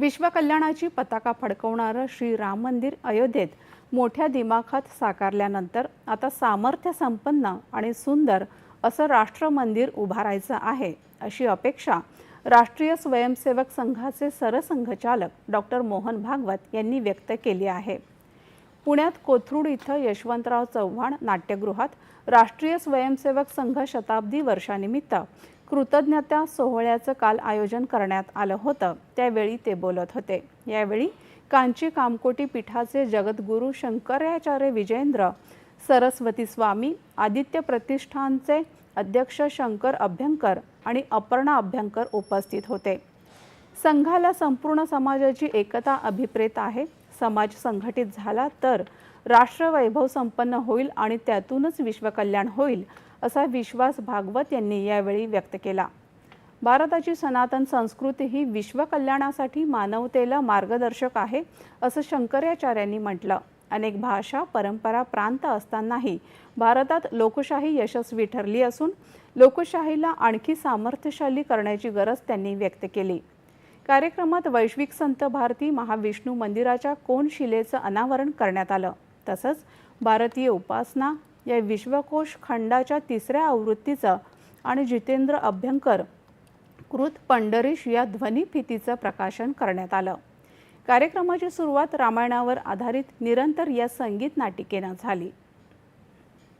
विश्वकल्याणाची पताका फडकवणारं श्री राम मंदिर अयोध्येत मोठ्या दिमाखात साकारल्यानंतर आता सामर्थ्य संपन्न आणि सुंदर असं राष्ट्र मंदिर उभारायचं आहे अशी अपेक्षा राष्ट्रीय स्वयंसेवक संघाचे सरसंघचालक डॉक्टर मोहन भागवत यांनी व्यक्त केली आहे. पुण्यात कोथरूड इथं यशवंतराव चव्हाण नाट्यगृहात राष्ट्रीय स्वयंसेवक संघ शताब्दी वर्षानिमित्त कृतज्ञता सोहळ्याचं काल आयोजन करण्यात आलं होतं. त्यावेळी ते बोलत होते. यावेळी कांची कामकोटी पीठाचे जगद्गुरू शंकराचार्य विजेंद्र सरस्वती स्वामी आदित्य प्रतिष्ठानचे अध्यक्ष शंकर अभ्यंकर आणि अपर्णा अभ्यंकर उपस्थित होते. संघाला संपूर्ण समाजाची एकता अभिप्रेत आहे. समाज संघटित झाला तर राष्ट्रवैभव संपन्न होईल आणि त्यातूनच विश्वकल्याण होईल असा विश्वास भागवत यांनी यावेळी व्यक्त केला. भारताची सनातन संस्कृती ही विश्वकल्याणासाठी मानवतेला मार्गदर्शक आहे असं शंकराचार्यांनी म्हटलं. अनेक भाषा परंपरा प्रांत असतानाही भारतात लोकशाही यशस्वी ठरली असून लोकशाहीला आणखी सामर्थ्यशाली करण्याची गरज त्यांनी व्यक्त केली. कार्यक्रमात वैश्विक संत भारती महाविष्णू मंदिराच्या कोनशिलेचं अनावरण करण्यात आलं. तसंच भारतीय उपासना या विश्वकोश खंडाच्या तिसऱ्या आवृत्तीचं आणि जितेंद्र अभ्यंकर कृत पंढरीश या ध्वनिफितीचं प्रकाशन करण्यात आलं. कार्यक्रमाची सुरुवात रामायणावर आधारित निरंतर या संगीत नाटिकेनं झाली.